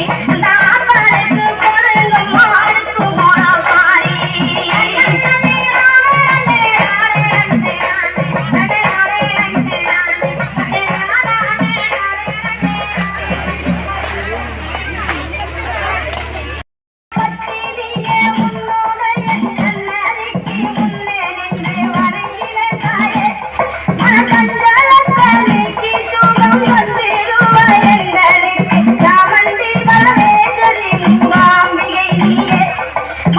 Yeah.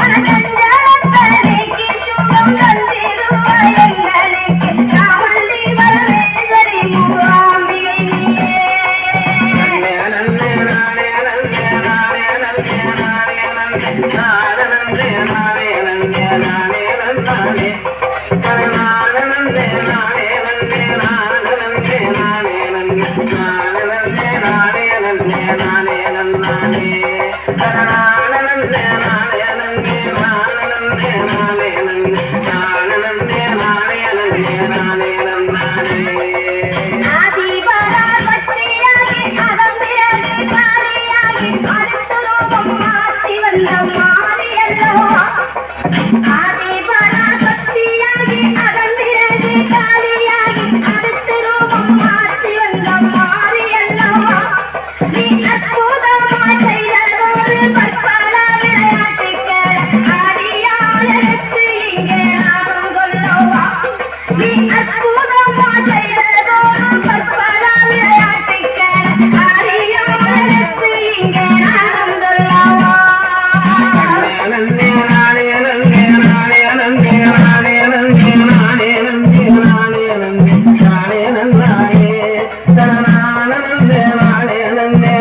தானாத்தினம் தன்னாத்தினம்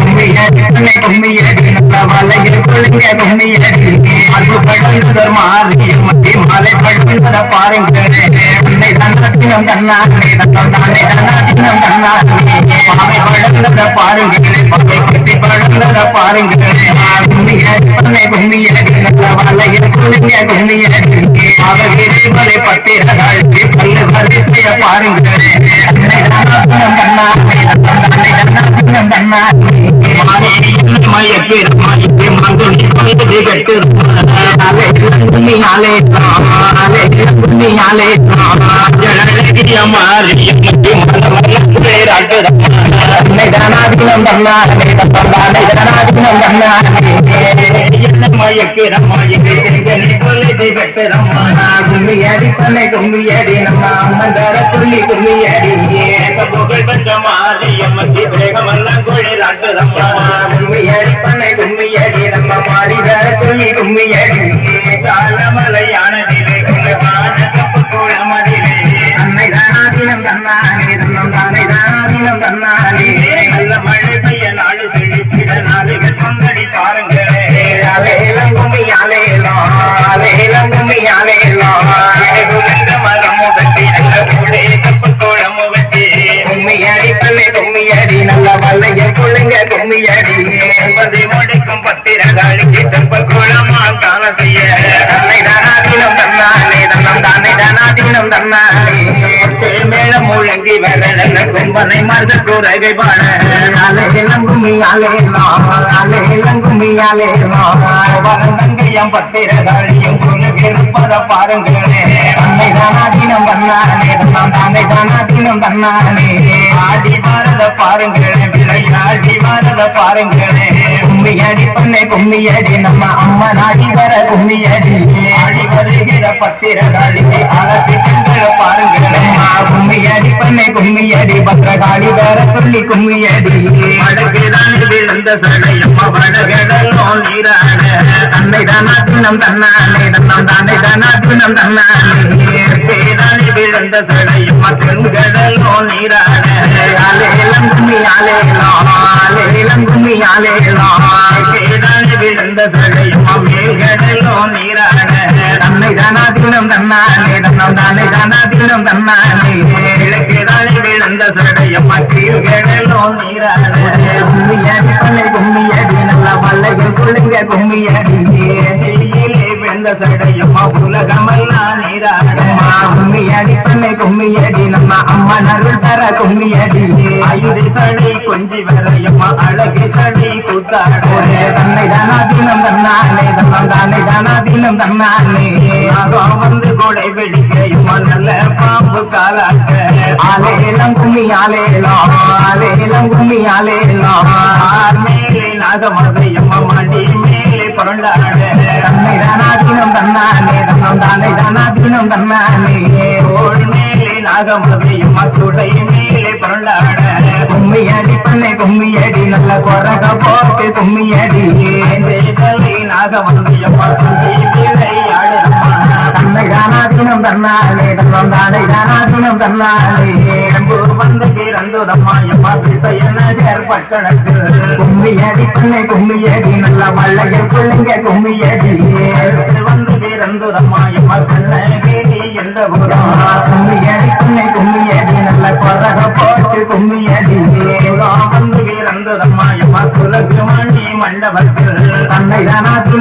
குத்தி பழந்தத பாருங்க கொள்ளுங்க கும்மியடி அது பழந்ததர் மாறி மத்தி மாலை பழந்தத பாருங்க அன்னை தன்னாத்தினம் தன்னாத்தி தானே தானாத்தினம் தன்னாத்தி பாவை பாருங்க பாவை பாருங்க கொள்ளுங்க அவகிரி மலை பல்லு வரிசைய பாருங்க கும்மியடி பண்ணை கும்மியடி. நம்ம அம்மந்தார துள்ளி கும்மியடி புகழ் பெற்ற மாரியம்மன் வேகமெல்லாம் கொழிலாட்டுதம்மா கும்மியடி பண்ணை கும்மியடி நம்ம மாறி மாறிதார கும்மி கும்மியடி காலமலையான கும்மியடியே என்பது முடிக்கும் பத்திரகாளிக்கு தெப்ப குளமா காண செய்ய தன்னை தானாதீனம் தன்னானே தன்னம் தானே தானாதீனம் தன்னானே மேளம் குறைகை பாட அலை இளங்கும்மியாலே அலை இளங்கும்மியாலே வரும் வரங்கங்கையம் பத்திரகாளியும் குழுகிருப்பத பாருங்களே. தன்னை தானாதீனம் தன்னானே தன்னாம் தானா தினம் தன்னானே ஆடி பாரத பாருங்களே விளையாடி பாரத பாருங்களே. கும்மியடி பண்ணை கும்மியடி நம்ம அம்மா நாடி வர கும்மியடி. ஆடி வருகிற பத்திரகாளிக்கு அழகு கண்களை பாருங்களே. கும்மியடி பண்ணை கும்மியடி பத்திரகாளி வர சொல்லி கும்மியடி. வடகிழான் விழுந்த சடையம்மா வடகடலோ நீராட தன்னை தானாதீனம் தன்னானே தன்னாம் தானே தானாதீனம் தன்னானே பேராணி விழுந்த சடையம்மா தென்கடலோ நீராட அலேலம் கும்மி அலேலம் அலேலம் கும்மி அலேலம் பேராணி விழுந்த மேல்கடலோ நீராட தன்னை தானாதீனம் தன்னானே தன்னாம் தானே தானாதீனம் தன்னானே. கிழக்கிழானி விழுந்த சடையம்மா கீழ்கடலோ நீராட கும்மியடி பண்ணை கும்மியடி நல்ல வல்லையில் கொள்ளுங்க கும்மியடி விழுந்த சடையம்மா உலகமெல்லாம் நீராட அம்மா கும்மியடி பண்ணை கும்மியடி நம்ம அம்மா நருள் தர கும்மியடி. ஐந்து சடை கொஞ்சி வரையம்மா அழகு சடை கூத்தாட தன்னை தானாதீனம் தன்னானே தன்னம் தானே தானாதீனம் தன்னானே. நாகம் வந்து கொடை வெடிக்கையம்மா நல்ல பாம்பு காலாட்ட ஆலேலம் கும்மி ஆலேலம் ஆலேலம் கும்மி ஆலேலம் மேலே நாகமதையம்மா மடி மேலே புரண்டாட தினம் தன்னானே தன்னம் தானே தானா தினம் தன்னானே தோள் மேலே நாகமதையும் துடை மேலே புரண்டாட கும்மியடி பண்ணை கும்மியடி நல்ல குறக போட்டு கும்மியடி நாகமதையும் மக்கள் தானாதீனம் தன்னானே தன்னம் தானே தானாதீனம் தன்னாலே ஊர் வந்து பிறந்ததம்மா எம்மா திசையநகர் பட்டணத்தில் கும்மியடி பண்ணை கும்மியடி நல்ல வள்ளையில் சொல்லுங்க கும்மியடி. வந்து பிறந்ததம்மா எம்மா ஊரா கும்மியடி பண்ணை கும்மியடி நல்ல கொரக போட்டு கும்மியடி. வந்து பிறந்ததம்மா எம்மா குலகு மண்டபத்தில் தன்னை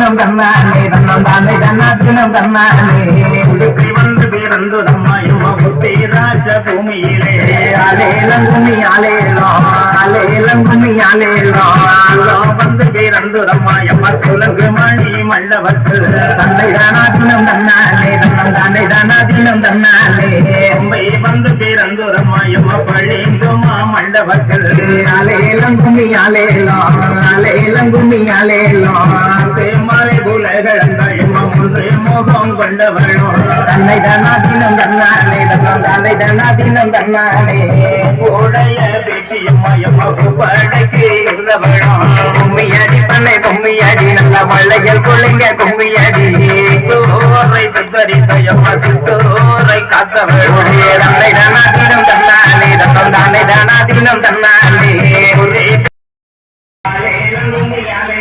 தானாதீனம் தன்னானே தன்னம் தானே தானாதீனம் தன்னானே உடுப்பி வந்து பிறந்ததம்மா எம்மா புத்தி ராஜ பூமியிலே அலேலம் கும்மி அலேலம் அலேலம் கும்மி அலேலம் வந்து பிறந்ததம்மா எம்மா குலகு மணி மண்டபத்தில் தன்னை தானாதீனம் தன்னானே தன்னம் தானே தானாதீனம் தன்னானே மும்பை வந்து பிறந்ததம்மா எம்மா பழிந்துமா மண்டபத்தில் அலேலம் கும்மி அலேலம் அலேலம் கும்மி அலேலம் மோகம் கொண்டவளோ தன்னை தானாதீனம் தன்னானே தன்னம் தானே தானாதீனம் தன்னானே உடைய பேச்சியம்மா படைக்கு இருந்தவளோ கும்மியடி பண்ணை கும்மியடி நல்ல வள்ளையில் கொள்ளுங்க கும்மியடி சோரை தத்தரித்த எம்மா சுத்தோரை காத்தவளோ தன்னை தானாதீனம் தன்னானே தன்னம் தானே தானாதீனம் அலேலம்